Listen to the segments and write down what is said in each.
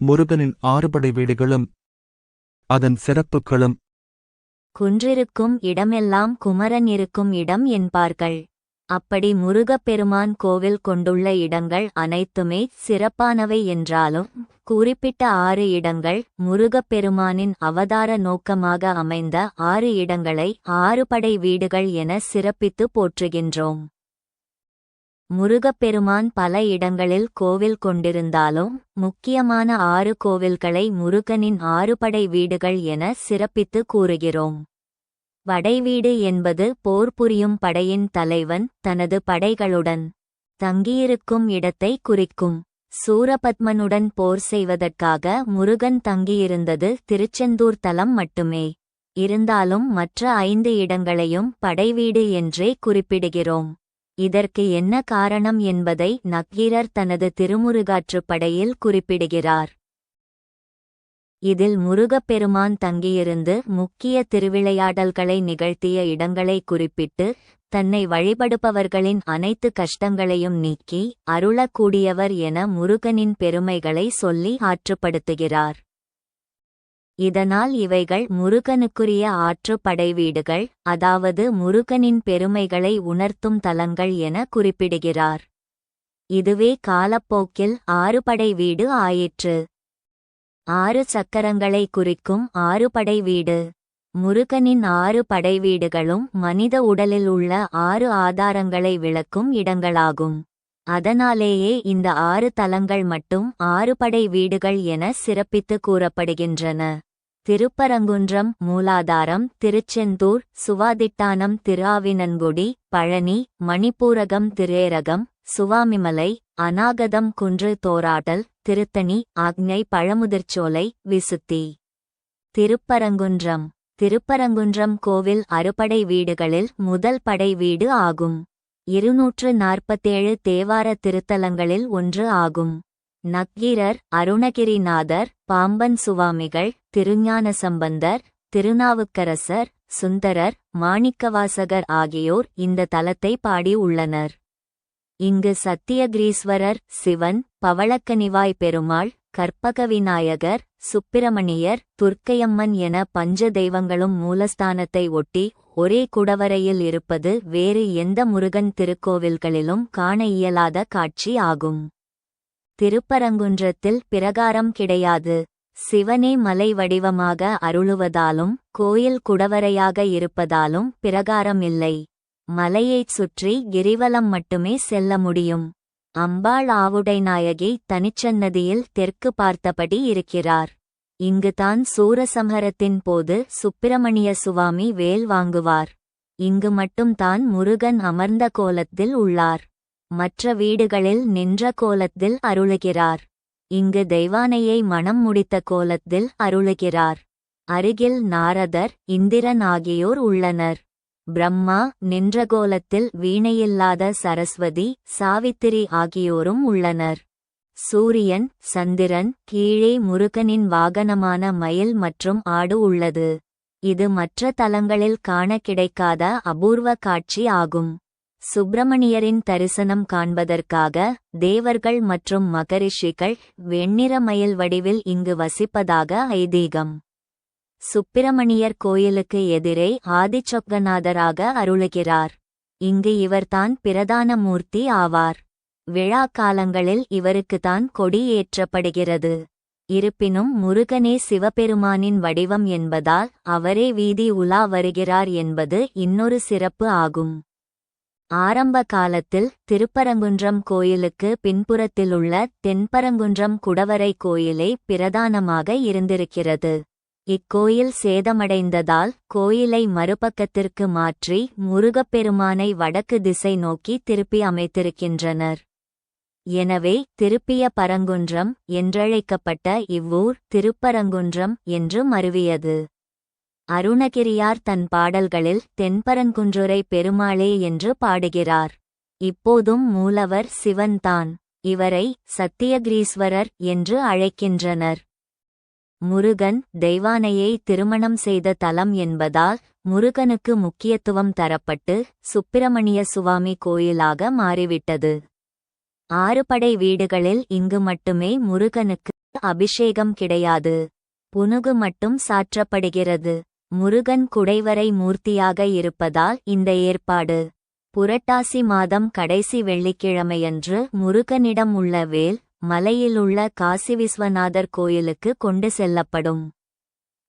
முருகனின் ஆறுபடை வீடுகளும் அதன் சிறப்புகளும். குன்றிருக்கும் இடமெல்லாம் குமரன் இருக்கும் இடம் என்பார்கள். அப்படி முருகப்பெருமான் கோவில் கொண்டுள்ள இடங்கள் அனைத்துமே சிறப்பானவை என்றாலும் குறிப்பிட்ட ஆறு இடங்கள் முருகப்பெருமானின் அவதார நோக்கமாக அமைந்த ஆறு இடங்களை ஆறுபடை வீடுகள் என சிறப்பித்து போற்றுகின்றோம். முருகப்பெருமான் பல இடங்களில் கோவில் கொண்டிருந்தாலும் முக்கியமான ஆறு கோவில்களை முருகனின் ஆறுபடை வீடுகள் என சிறப்பித்து கூறுகிறோம். வடைவீடு என்பது போர் புரியும் படையின் தலைவன் தனது படைகளுடன் தங்கியிருக்கும் இடத்தை குறிக்கும். சூரபத்மனுடன் போர் செய்வதற்காக முருகன் தங்கியிருந்தது திருச்செந்தூர் தலம் மட்டுமே. இருந்தாலும் மற்ற ஐந்து இடங்களையும் படைவீடு என்றே குறிப்பிடுகிறோம். இதற்கு என்ன காரணம் என்பதை நக்கீரர் தனது திருமுருகாற்றுப் படையில் குறிப்பிடுகிறார். இதில் முருகப்பெருமான் தங்கியிருந்து முக்கிய திருவிளையாடல்களை நிகழ்த்திய இடங்களை குறிப்பிட்டு தன்னை வழிபடுபவர்களின் அனைத்து கஷ்டங்களையும் நீக்கி அருளக்கூடியவர் என முருகனின் பெருமைகளை சொல்லி ஆற்றுப்படுத்துகிறார். இதனால் இவைகள் முருகனுக்குரிய ஆற்று படைவீடுகள் அதாவது முருகனின் பெருமைகளை உணர்த்தும் தலங்கள் என குறிப்பிடுகிறார். இதுவே காலப்போக்கில் ஆறுபடை வீடு ஆயிற்று. ஆறு சக்கரங்களை குறிக்கும் ஆறுபடை வீடு. முருகனின் ஆறு படைவீடுகளும் மனித உடலில் உள்ள ஆறு ஆதாரங்களை விளக்கும் இடங்களாகும். அதனாலேயே இந்த ஆறு தலங்கள் மட்டும் ஆறுபடை வீடுகள் என சிறப்பித்து கூறப்படுகின்றன. திருப்பரங்குன்றம் மூலாதாரம் திருச்செந்தூர் சுவாதிட்டானம் திருஆவினன்குடி பழனி மணிப்பூரகம் திரேரகம் சுவாமிமலை அநாகதம் குன்று தோராடல் திருத்தணி ஆக்ஞை பழமுதிர்ச்சோலை விசுத்தி. திருப்பரங்குன்றம். திருப்பரங்குன்றம் கோவில் அறுபடை வீடுகளில் முதல் படை வீடு ஆகும். இருநூற்று நாற்பத்தேழு தேவார திருத்தலங்களில் ஒன்று ஆகும். நக்கீரர் அருணகிரிநாதர் பாம்பன் சுவாமிகள் திருஞான சம்பந்தர் திருநாவுக்கரசர் சுந்தரர் மாணிக்கவாசகர் ஆகியோர் இந்த தலத்தை பாடி உள்ளனர். இங்கு சத்தியகிரீஸ்வரர் சிவன் பவளக்கனிவாய் பெருமாள் கற்பக விநாயகர் சுப்பிரமணியர் துர்க்கையம்மன் என பஞ்ச தெய்வங்களும் மூலஸ்தானத்தை ஒட்டி ஒரே குடவரையில் இருப்பது வேறு எந்த முருகன் திருக்கோவில்களிலும் காண இயலாத காட்சி ஆகும். திருப்பரங்குன்றத்தில் பிரகாரம் கிடையாது. சிவனே மலை வடிவமாக அருளுவதாலும் கோயில் குடவரையாக இருப்பதாலும் பிரகாரம் இல்லை மலையைச் சுற்றி கிரிவலம் மட்டுமே செல்ல முடியும். அம்பாள் ஆவுடை நாயகி தனிச்சன்னதியில் தெற்கு பார்த்தபடி இருக்கிறார். இங்குதான் சூரசம்ஹரத்தின் போது சுப்பிரமணிய சுவாமி வேல் வாங்குவார். இங்கு மட்டும்தான் முருகன் அமர்ந்த கோலத்தில் உள்ளார். மற்ற வீடுகளில் நின்ற கோலத்தில் அருளுகிறார். இங்கு தெய்வானையை மணம் முடித்த கோலத்தில் அருளுகிறார். அருகில் நாரதர் இந்திரன் ஆகியோர் உள்ளனர். பிரம்மா நின்ற கோலத்தில் வீணையில்லாத சரஸ்வதி சாவித்திரி ஆகியோரும் உள்ளனர். சூரியன் சந்திரன் கீழே முருகனின் வாகனமான மயில் மற்றும் ஆடு உள்ளது. இது மற்ற தலங்களில் காண கிடைக்காத அபூர்வ காட்சி ஆகும். சுப்பிரமணியரின் தரிசனம் காண்பதற்காக தேவர்கள் மற்றும் மகரிஷிகள் வெண்ணிற மயில் வடிவில் இங்கு வசிப்பதாக ஐதீகம். சுப்பிரமணியர் கோயிலுக்கு எதிரே ஆதிச்சொக்கநாதராக அருளுகிறார். இங்கு இவர்தான் பிரதான மூர்த்தி ஆவார். விழா காலங்களில் இவருக்குதான் கொடி ஏற்றப்படுகிறது. இருப்பினும் முருகனே சிவபெருமானின் வடிவம் என்பதால் அவரே வீதி உலா வருகிறார் என்பது இன்னொரு சிறப்பு ஆகும். ஆரம்ப காலத்தில் திருப்பரங்குன்றம் கோயிலுக்கு பின்புறத்திலுள்ள தென்பரங்குன்றம் குடவரை கோயிலே பிரதானமாக இருந்திருக்கிறது. இக்கோயில் சேதமடைந்ததால் கோயிலை மறுபக்கத்திற்கு மாற்றி முருகப்பெருமானை வடக்கு திசை நோக்கி திருப்பி அமைத்திருக்கின்றனர். எனவே திருப்பிய பரங்குன்றம் என்றழைக்கப்பட்ட இவ்வூர் திருப்பரங்குன்றம் என்று மருவியது. அருணகிரியார் தன் பாடல்களில் தென்பரங்குன்றுரை பெருமாளே என்று பாடுகிறார். இப்போதும் மூலவர் சிவன்தான். இவரை சத்தியகிரீஸ்வரர் என்று அழைக்கின்றனர். முருகன் தெய்வானையை திருமணம் செய்த தலம் என்பதால் முருகனுக்கு முக்கியத்துவம் தரப்பட்டு சுப்பிரமணிய சுவாமி கோயிலாக மாறிவிட்டது. ஆறுபடை வீடுகளில் இங்கு மட்டுமே முருகனுக்கு அபிஷேகம் கிடையாது. புனுகு மட்டும் சாற்றப்படுகிறது. முருகன் குடைவரை மூர்த்தியாக இருப்பதால் இந்த ஏற்பாடு. புரட்டாசி மாதம் கடைசி வெள்ளிக்கிழமையன்று முருகனிடம் உள்ள வேல் மலையிலுள்ள காசி விஸ்வநாதர் கோயிலுக்கு கொண்டு செல்லப்படும்.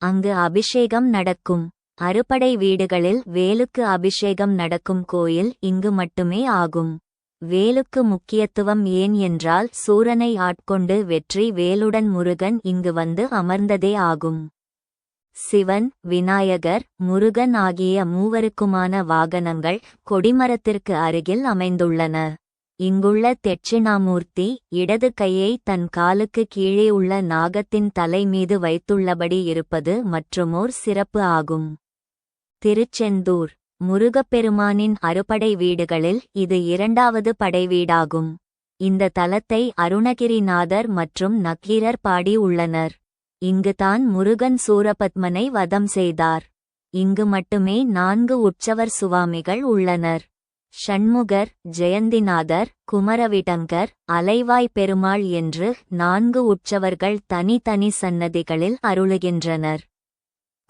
அங்கு அபிஷேகம் நடக்கும். அறுபடை வீடுகளில் வேலுக்கு அபிஷேகம் நடக்கும் கோயில் இங்கு மட்டுமே ஆகும். வேலுக்கு முக்கியத்துவம் ஏன் என்றால் சூரனை ஆட்கொண்டு வெற்றி வேலுடன் முருகன் இங்கு வந்து அமர்ந்ததே ஆகும். சிவன் விநாயகர் முருகன் ஆகிய மூவருக்குமான வாகனங்கள் கொடிமரத்திற்கு அருகில் அமைந்துள்ளன. இங்குள்ள தெட்சிணாமூர்த்தி இடது கையை தன் காலுக்கு கீழே உள்ள நாகத்தின் தலை மீது வைத்துள்ளபடி இருப்பது மற்றுமோர் சிறப்பு ஆகும். திருச்செந்தூர். முருகப்பெருமானின் அறுபடை வீடுகளில் இது இரண்டாவது படைவீடாகும் இந்த தலத்தை அருணகிரிநாதர் மற்றும் நக்கீரர் பாடி உள்ளனர். இங்குதான் முருகன் சூரபத்மனை வதம் செய்தார். இங்கு மட்டுமே நான்கு உற்சவர் சுவாமிகள் உள்ளனர். ஷண்முகர் ஜெயந்திநாதர் குமரவிடங்கர் அலைவாய் பெருமாள் என்று நான்கு உற்சவர்கள் தனித்தனி சன்னதிகளில் அருளுகின்றனர்.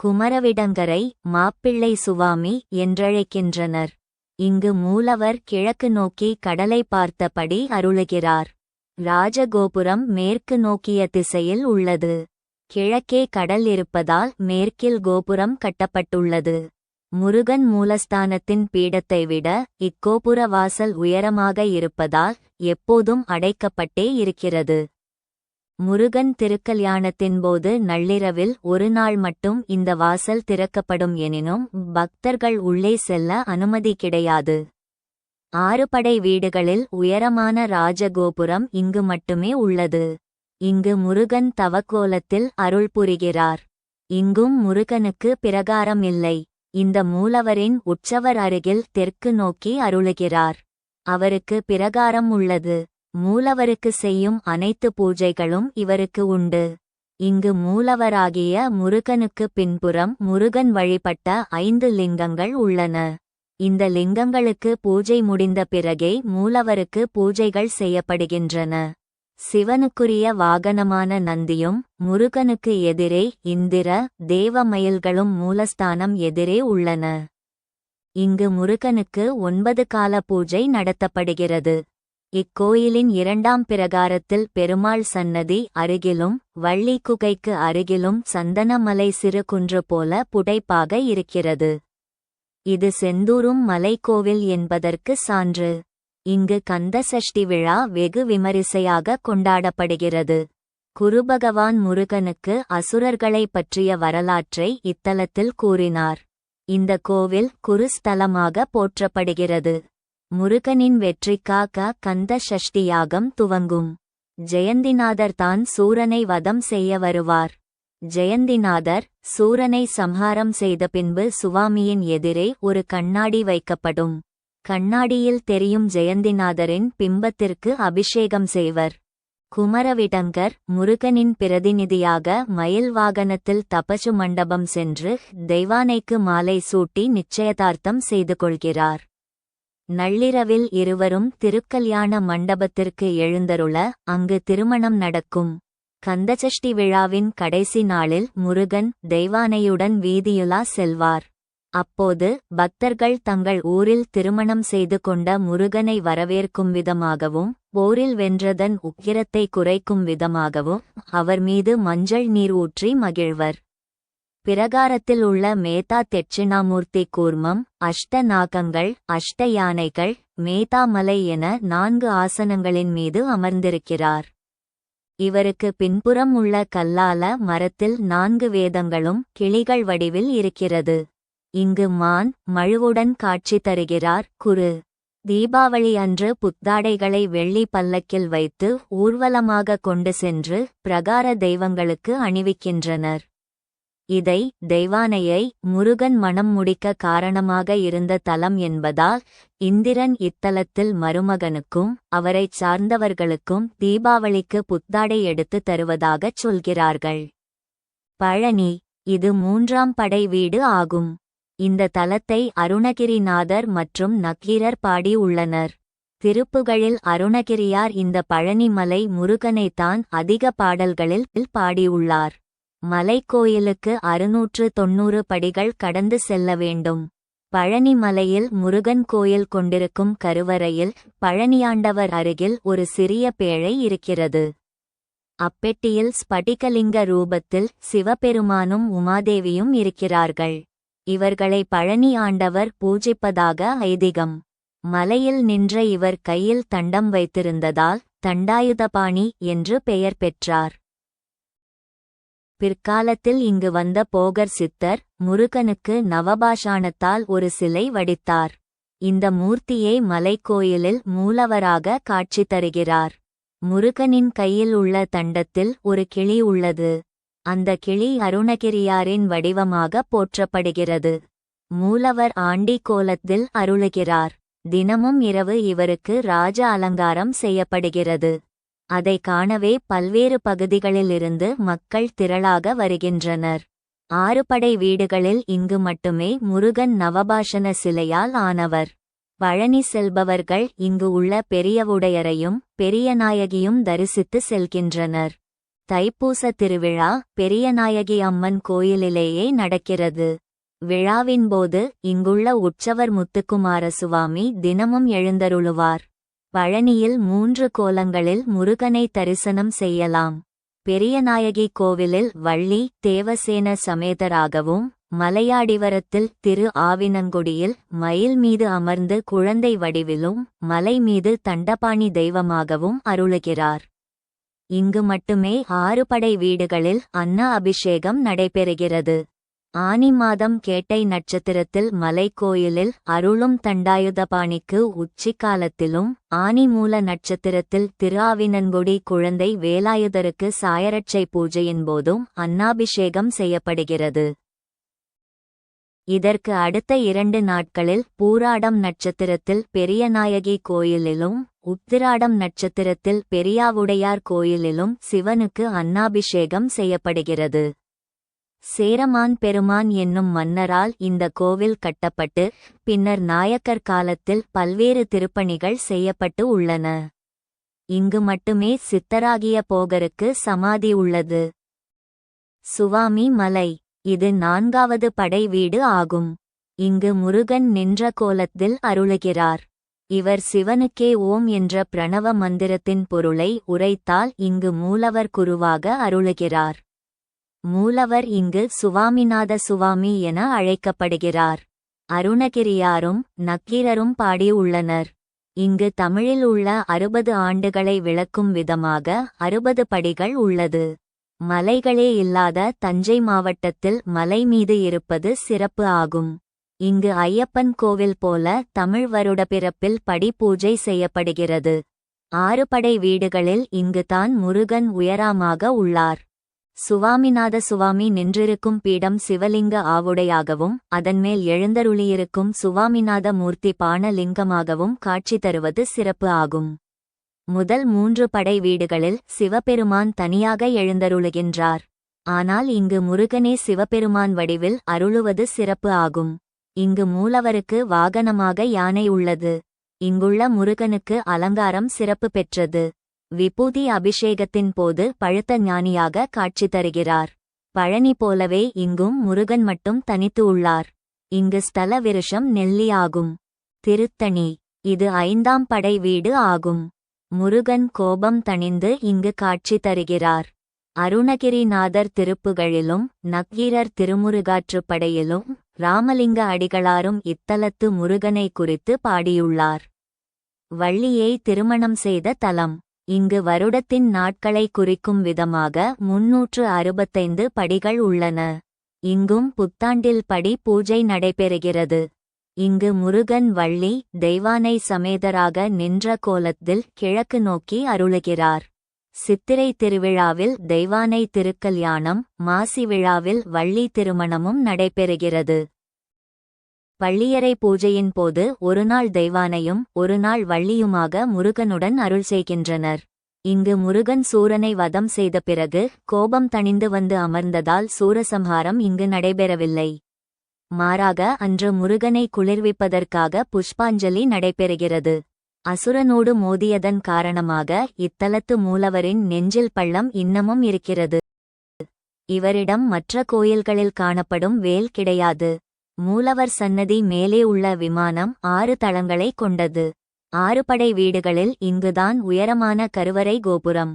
குமரவிடங்கரை மாப்பிள்ளை சுவாமி என்றழைக்கின்றனர். இங்கு மூலவர் கிழக்கு நோக்கி கடலை பார்த்தபடி அருளுகிறார். ராஜகோபுரம் மேற்கு நோக்கிய திசையில் உள்ளது. கிழக்கே கடல் இருப்பதால் மேற்கில் கோபுரம் கட்டப்பட்டுள்ளது. முருகன் மூலஸ்தானத்தின் பீடத்தை விட இக்கோபுர வாசல் உயரமாக இருப்பதால் எப்போதும் அடைக்கப்பட்டே இருக்கிறது. முருகன் திருக்கல்யாணத்தின் போது நள்ளிரவில் ஒரு நாள் மட்டும் இந்த வாசல் திறக்கப்படும் எனினும் பக்தர்கள் உள்ளே செல்ல அனுமதி கிடையாது. ஆறுபடை வீடுகளில் உயரமான ராஜகோபுரம் இங்கு மட்டுமே உள்ளது. இங்கு முருகன் தவக்கோலத்தில் அருள் புரிகிறார். இங்கும் முருகனுக்கு பிரகாரம் இல்லை. இந்த மூலவரின் உற்சவர் அருகில் தெற்கு நோக்கி அருளுகிறார். அவருக்கு பிரகாரம் உள்ளது. மூலவருக்கு செய்யும் அனைத்து பூஜைகளும் இவருக்கு உண்டு. இங்கு மூலவராகிய முருகனுக்கு பின்புறம் முருகன் வழிபட்ட ஐந்து லிங்கங்கள் உள்ளன. இந்த லிங்கங்களுக்கு பூஜை முடிந்த பிறகே மூலவருக்கு பூஜைகள் செய்யப்படுகின்றன. சிவனுக்குரிய வாகனமான நந்தியும் முருகனுக்கு எதிரே இந்திர தேவமயில்களும் மூலஸ்தானம் எதிரே உள்ளன. இங்கு முருகனுக்கு ஒன்பது கால பூஜை நடத்தப்படுகிறது. இக்கோயிலின் இரண்டாம் பிரகாரத்தில் பெருமாள் சன்னதி அருகிலும் வள்ளி குகைக்கு அருகிலும் சந்தனமலை சிறு குன்று போல புடைப்பாக இருக்கிறது. இது செந்தூரும் மலைக்கோவில் என்பதற்கு சான்று. இங்கு கந்த சஷ்டி விழா வெகு விமரிசையாக கொண்டாடப்படுகிறது. குருபகவான் முருகனுக்கு அசுரர்களைப் பற்றிய வரலாற்றை இத்தலத்தில் கூறினார். இந்த கோவில் குருஸ்தலமாக போற்றப்படுகிறது. முருகனின் வெற்றிக்காக கந்த சஷ்டி யாகம் துவங்கும். ஜெயந்திநாதர் தான் சூரனை வதம் செய்ய வருவார். ஜெயந்திநாதர் சூரனை சம்ஹாரம் செய்த பின்பு சுவாமியின் எதிரே ஒரு கண்ணாடி வைக்கப்படும். கண்ணாடியில் தெரியும் ஜெயந்திநாதரின் பிம்பத்திற்கு அபிஷேகம் செய்வர். குமரவிடங்கர் முருகனின் பிரதிநிதியாக மயில் வாகனத்தில் தபசு மண்டபம் சென்று தெய்வானைக்கு மாலை சூட்டி நிச்சயதார்த்தம் செய்து கொள்கிறார். நள்ளிரவில் இருவரும் திருக்கல்யாண மண்டபத்திற்கு எழுந்தருள அங்கு திருமணம் நடக்கும். கந்தசஷ்டி விழாவின் கடைசி நாளில் முருகன் தெய்வானையுடன் வீதியுலா செல்வார். அப்போது பக்தர்கள் தங்கள் ஊரில் திருமணம் செய்து கொண்ட முருகனை வரவேற்கும் விதமாகவும் போரில் வென்றதன் உக்கிரத்தை குறைக்கும் விதமாகவும் அவர் மீது மஞ்சள் நீர் ஊற்றி மகிழ்வர். பிரகாரத்தில் உள்ள மேதா தெட்சிணாமூர்த்தி கூர்மம் அஷ்ட நாகங்கள் அஷ்ட யானைகள் மேதாமலை என நான்கு ஆசனங்களின் மீது அமர்ந்திருக்கிறார். இவருக்கு பின்புறம் உள்ள கல்லால மரத்தில் நான்கு வேதங்களும் கிளிகள் வடிவில் இருக்கிறது. இங்கு மான் மழுவுடன் காட்சி தருகிறார். குரு. தீபாவளி அன்று புத்தாடைகளை வெள்ளி பல்லக்கில் வைத்து ஊர்வலமாக கொண்டு சென்று பிரகார தெய்வங்களுக்கு அணிவிக்கின்றனர். இதை தெய்வானையை முருகன் மனம் முடிக்க காரணமாக இருந்த தலம் என்பதால் இந்திரன் இத்தலத்தில் மருமகனுக்கும் அவரைச் சார்ந்தவர்களுக்கும் தீபாவளிக்கு புத்தாடை எடுத்து தருவதாகச் சொல்கிறார்கள். பழனி இது மூன்றாம் படை வீடு ஆகும். இந்த தலத்தை அருணகிரிநாதர் மற்றும் நக்கீரர் பாடி உள்ளனர். திருப்புகழில் அருணகிரியார் இந்த பழனிமலை முருகனைத்தான் அதிக பாடல்களில் பாடியுள்ளார். மலைக்கோயிலுக்கு அறுநூற்று தொன்னூறு படிகள் கடந்து செல்ல வேண்டும். பழனி மலையில் முருகன் கோயில் கொண்டிருக்கும் கருவறையில் பழனியாண்டவர் அருகில் ஒரு சிறிய பேழை இருக்கிறது. அப்பெட்டியில் ஸ்படிகலிங்க ரூபத்தில் சிவபெருமானும் உமாதேவியும் இருக்கிறார்கள். இவர்களை பழனி ஆண்டவர் பூஜிப்பதாக ஐதீகம். மலையில் நின்ற இவர் கையில் தண்டம் வைத்திருந்ததால் தண்டாயுதபாணி என்று பெயர் பெற்றார். பிற்காலத்தில் இங்கு வந்த போகர் சித்தர் முருகனுக்கு நவபாஷாணத்தால் ஒரு சிலை வடித்தார். இந்த மூர்த்தியை மலைக்கோயிலில் மூலவராக காட்சி தருகிறார். முருகனின் கையில் உள்ள தண்டத்தில் ஒரு கிளி உள்ளது. அந்த கிளி அருணகிரியாரின் வடிவமாக போற்றப்படுகிறது. மூலவர் ஆண்டி கோலத்தில் அருளுகிறார். தினமும் இரவு இவருக்கு ராஜ அலங்காரம் செய்யப்படுகிறது. அதை காணவே பல்வேறு பகுதிகளிலிருந்து மக்கள் திரளாக வருகின்றனர். ஆறுபடை வீடுகளில் இங்கு மட்டுமே முருகன் நவபாஷண சிலையால் ஆனவர். பழனி செல்பவர்கள் இங்கு உள்ள பெரியவுடையரையும் பெரியநாயகியும் தரிசித்து செல்கின்றனர். தைப்பூச திருவிழா பெரியநாயகி அம்மன் கோயிலிலேயே நடக்கிறது. விழாவின்போது இங்குள்ள உற்சவர் முத்துக்குமார சுவாமி தினமும் எழுந்தருளுவார். பழனியில் மூன்று கோலங்களில் முருகனை தரிசனம் செய்யலாம். பெரியநாயகி கோவிலில் வள்ளி தேவசேன சமேதராகவும் மலையாடிவரத்தில் திரு ஆவினங்குடியில் மயில் மீது அமர்ந்து குழந்தை வடிவிலும் மலை மீது தண்டபாணி தெய்வமாகவும் அருளுகிறார். இங்கு மட்டுமே ஆறு படை வீடுகளில் அன்ன அபிஷேகம் நடைபெறுகிறது. ஆனி மாதம் கேட்டை நட்சத்திரத்தில் மலைக்கோயிலில் அருளும் தண்டாயுதபாணிக்கு உச்சிக்காலத்திலும் ஆனி மூல நட்சத்திரத்தில் திருஆவினன்குடி குழந்தை வேலாயுதருக்கு சாயரட்சை பூஜையின் போதும் அன்னாபிஷேகம் செய்யப்படுகிறது. இதற்கு அடுத்த இரண்டு நாட்களில் பூராடம் நட்சத்திரத்தில் பெரியநாயகி கோயிலிலும் உத்திராடம் நட்சத்திரத்தில் பெரியாவுடையார் கோயிலிலும் சிவனுக்கு அன்னாபிஷேகம் செய்யப்படுகிறது. சேரமான் பெருமான் என்னும் மன்னரால் இந்த கோவில் கட்டப்பட்டு பின்னர் நாயக்கர் காலத்தில் பல்வேறு திருப்பணிகள் செய்யப்பட்டு உள்ளன. இங்கு மட்டுமே சித்தராகிய போகருக்கு சமாதி உள்ளது. சுவாமி மலை இது நான்காவது படை வீடு ஆகும். இங்கு முருகன் நின்ற கோலத்தில் அருளுகிறார். இவர் சிவனுக்கே ஓம் என்ற பிரணவ மந்திரத்தின் பொருளை உரைத்தால் இங்கு மூலவர் குருவாக அருளுகிறார். மூலவர் இங்கு சுவாமிநாத சுவாமி என அழைக்கப்படுகிறார். அருணகிரியாரும் நக்கீரரும் பாடியுள்ளனர் இங்கு தமிழில் உள்ள அறுபது ஆண்டுகளை விளக்கும் விதமாக அறுபது படிகள் உள்ளது. மலைகளே இல்லாத தஞ்சை மாவட்டத்தில் மலை மீது இருப்பது சிறப்பு ஆகும். இங்கு ஐயப்பன் கோவில் போல தமிழ் வருட பிறப்பில் படி பூஜை செய்யப்படுகிறது. ஆறு படை வீடுகளில் இங்குதான் முருகன் உயராமாக உள்ளார். சுவாமிநாத சுவாமி நின்றிருக்கும் பீடம் சிவலிங்க ஆவுடையாகவும் அதன்மேல் எழுந்தருளியிருக்கும் சுவாமிநாத மூர்த்தி பானலிங்கமாகவும் காட்சி தருவது சிறப்பு ஆகும். முதல் மூன்று படை வீடுகளில் சிவபெருமான் தனியாக எழுந்தருளுகின்றார். ஆனால் இங்கு முருகனே சிவபெருமான் வடிவில் அருளுவது சிறப்பு ஆகும். இங்கு மூலவருக்கு வாகனமாக யானை உள்ளது. இங்குள்ள முருகனுக்கு அலங்காரம் சிறப்பு பெற்றது. விபூதி அபிஷேகத்தின் போது பழுத்த ஞானியாக காட்சி தருகிறார். பழனி போலவே இங்கும் முருகன் மட்டும் தனித்து உள்ளார். இங்கு ஸ்தல விருஷம் நெல்லி ஆகும் திருத்தணி. இது ஐந்தாம் படை வீடு ஆகும். முருகன் கோபம் தணிந்து இங்கு காட்சி தருகிறார். அருணகிரிநாதர் திருப்புகளிலும் நக்கீரர் திருமுருகாற்றுப்படையிலும் ராமலிங்க அடிகளாரும் இத்தலத்து முருகனை குறித்து பாடியுள்ளார். வள்ளியை திருமணம் செய்த தலம். இங்கு வருடத்தின் நாட்களை குறிக்கும் விதமாக முன்னூற்று அறுபத்தைந்து படிகள் உள்ளன. இங்கும் புத்தாண்டில் படி பூஜை நடைபெறுகிறது. இங்கு முருகன் வள்ளி தெய்வானை சமேதராக நின்ற கோலத்தில் கிழக்கு நோக்கி அருளுகிறார். சித்திரை திருவிழாவில் தெய்வானை திருக்கல்யாணம் மாசி விழாவில் வள்ளி திருமணமும் நடைபெறுகிறது. பள்ளியறை பூஜையின் போது ஒருநாள் தெய்வானையும் ஒருநாள் வள்ளியுமாக முருகனுடன் அருள் செய்கின்றனர். இங்கு முருகன் சூரனை வதம் செய்த பிறகு கோபம் தணிந்து வந்து அமர்ந்ததால் சூரசம்ஹாரம் இங்கு நடைபெறவில்லை. மாறாக அன்று முருகனை குளிர்விப்பதற்காக புஷ்பாஞ்சலி நடைபெறுகிறது. அசுரனோடு மோதியதன் காரணமாக இத்தலத்து மூலவரின் நெஞ்சில் பள்ளம் இன்னமும் இருக்கிறது. இவரிடம் மற்ற கோயில்களில் காணப்படும் வேல் கிடையாது. மூலவர் சன்னதி மேலே உள்ள விமானம் ஆறு தளங்களை கொண்டது. ஆறு படை வீடுகளில் இங்குதான் உயரமான கருவறை கோபுரம்.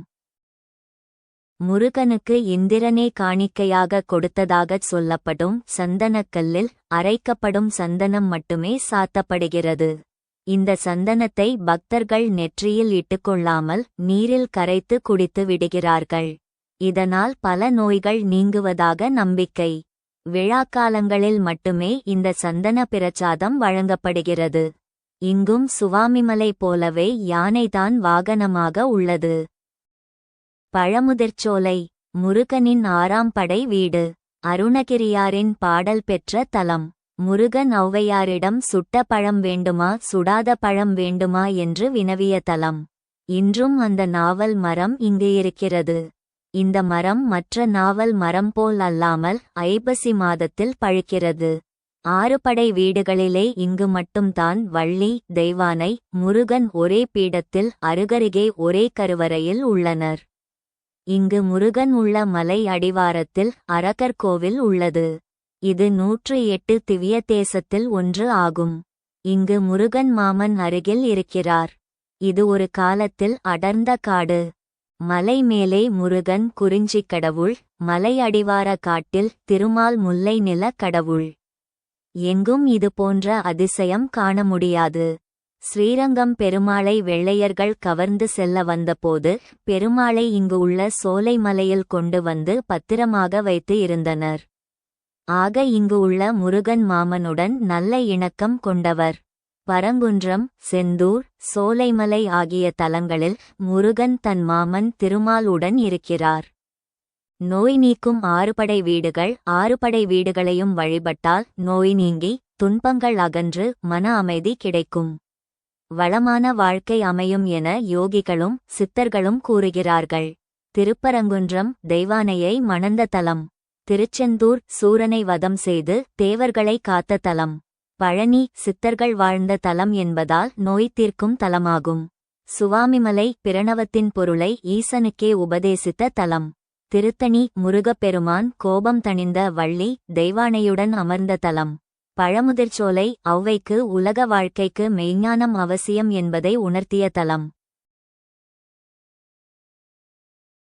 முருகனுக்கு இந்திரனே காணிக்கையாக கொடுத்ததாகச் சொல்லப்படும் சந்தனக்கல்லில் அரைக்கப்படும் சந்தனம் மட்டுமே சாத்தப்படுகிறது. இந்த சந்தனத்தை பக்தர்கள் நெற்றியில் இட்டுக்கொள்ளாமல் நீரில் கரைத்து குடித்து விடுகிறார்கள். இதனால் பல நோய்கள் நீங்குவதாக நம்பிக்கை. விழாக்காலங்களில் மட்டுமே இந்த சந்தன பிரச்சாதம் வழங்கப்படுகிறது. இங்கும் சுவாமிமலை போலவே யானைதான் வாகனமாக உள்ளது. பழமுதிர்ச்சோலை முருகனின் ஆறாம் படை வீடு அருணகிரியாரின் பாடல் பெற்ற தலம். முருகன் ஔவையாரிடம் சுட்ட பழம் வேண்டுமா சுடாத பழம் வேண்டுமா என்று வினவிய தலம். இன்றும் அந்த நாவல் மரம் இங்கு இருக்கிறது. இந்த மரம் மற்ற நாவல் மரம் போல் அல்லாமல் ஐப்பசி மாதத்தில் பழுக்கிறது. ஆறுபடை வீடுகளிலே இங்கு மட்டும்தான் வள்ளி தெய்வானை முருகன் ஒரே பீடத்தில் அருகருகே ஒரே கருவறையில் உள்ளனர். இங்கு முருகன் உள்ள மலை அடிவாரத்தில் அரக்கர் கோவில் உள்ளது. இது நூற்று எட்டு திவ்ய தேசத்தில் ஒன்று ஆகும். இங்கு முருகன் மாமன் அருகில் இருக்கிறார். இது ஒரு காலத்தில் அடர்ந்த காடு. மலை மேலே முருகன் குறிஞ்சிக் கடவுள் மலை அடிவார காட்டில் திருமால் முல்லை நில கடவுள். எங்கும் இது போன்ற அதிசயம் காண முடியாது. ஸ்ரீரங்கம் பெருமாளை வெள்ளையர்கள் கவர்ந்து செல்ல வந்தபோது பெருமாளை இங்கு உள்ள சோலை மலையில் கொண்டு வந்து பத்திரமாக வைத்து இருந்தனர். ஆக இங்கு உள்ள முருகன் மாமனுடன் நல்ல இணக்கம் கொண்டவர். பரங்குன்றம் செந்தூர் சோலைமலை ஆகிய தலங்களில் முருகன் தன் மாமன் திருமாலுடன் இருக்கிறார். நோய் நீக்கும் ஆறுபடை வீடுகள் ஆறுபடை வீடுகளையும் வழிபட்டால் நோய் நீங்கி துன்பங்கள் அகன்று மன அமைதி கிடைக்கும். வளமான வாழ்க்கை அமையும் என யோகிகளும் சித்தர்களும் கூறுகிறார்கள். திருப்பரங்குன்றம் தெய்வானையை மணந்த தலம். திருச்செந்தூர் சூரனை வதம் செய்து தேவர்களை காத்த தலம். பழனி சித்தர்கள் வாழ்ந்த தலம் என்பதால் நோய் தீர்க்கும் தலமாகும். சுவாமிமலை பிரணவத்தின் பொருளை ஈசனுக்கே உபதேசித்த தலம். திருத்தணி முருகப்பெருமான் கோபம் தணிந்த வள்ளி தெய்வானையுடன் அமர்ந்த தலம். பழமுதிர்ச்சோலை ஔவைக்கு உலக வாழ்க்கைக்கு மெய்ஞானம் அவசியம் என்பதை உணர்த்திய தலம்.